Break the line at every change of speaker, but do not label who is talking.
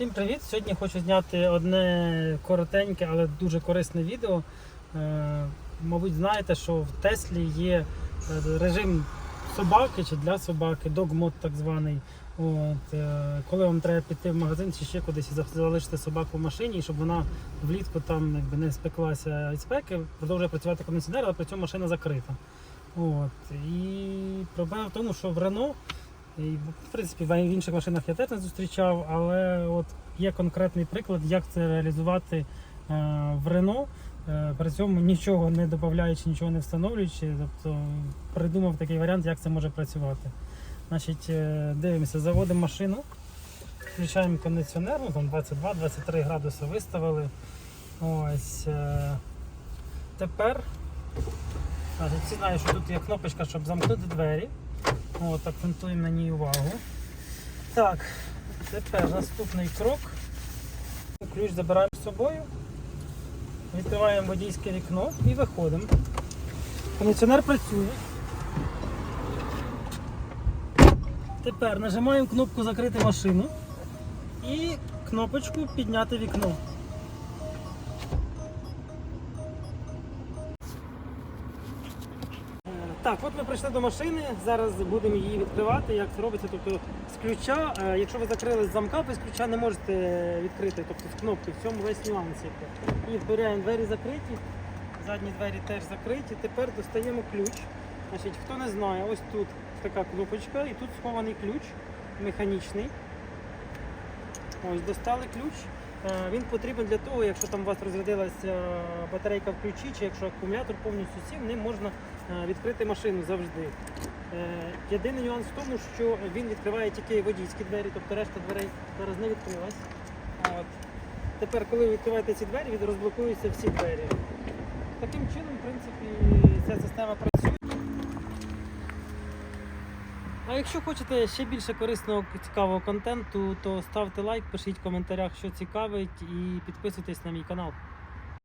Всім привіт! Сьогодні хочу зняти одне коротеньке, але дуже корисне відео. Е, Мабуть, знаєте, що в Теслі є е, режим собаки чи для собаки, mode так званий. От, е, коли вам треба піти в магазин чи ще кудись і залишити собаку в машині, щоб вона влітку там якби, не спеклася від спеки, продовжує працювати кондиціонер, але при цьому машина закрита. От. І проблема в тому, що в Renault і, в принципі, в інших машинах я теж не зустрічав, але от є конкретний приклад, як це реалізувати е, в Renault, е, при цьому нічого не додаючи, нічого не встановлюючи. Тобто придумав такий варіант, як це може працювати. Значить, е, дивимося, заводимо машину, включаємо кондиціонер, ну, там 22-23 градуси виставили. Ось. Тепер значить, всі знають, що тут є кнопочка, щоб замкнути двері. От, акцентуємо на ній увагу. Так, тепер наступний крок. Ключ забираємо з собою. Відкриваємо водійське вікно і виходимо. Кондиціонер працює. Тепер нажимаємо кнопку закрити машину і кнопочку підняти вікно. Так, от ми прийшли до машини. Зараз будемо її відкривати. Як це робиться? Тобто з ключа, е, якщо ви закрили замка, ви з ключа не можете відкрити, тобто з кнопки. В цьому весь нюанс. І вбираємо двері закриті, задні двері теж закриті. Тепер достаємо ключ. Значить, хто не знає, ось тут така кнопочка і тут схований ключ механічний. Ось достали ключ. Е, Він потрібен для того, якщо там у вас розрядилася батарейка в ключі, чи якщо акумулятор повністю сів, ним можна е, відкрити машину завжди. Е, Єдиний нюанс в тому, що він відкриває тільки водійські двері, тобто решта дверей зараз не відкрилась. От. Тепер, коли ви відкриваєте ці двері, розблокуються всі двері. Таким чином, в принципі, ця система працює. А якщо хочете ще більше корисного цікавого контенту, то ставте лайк, пишіть в коментарях, що цікавить, і підписуйтесь на мій канал.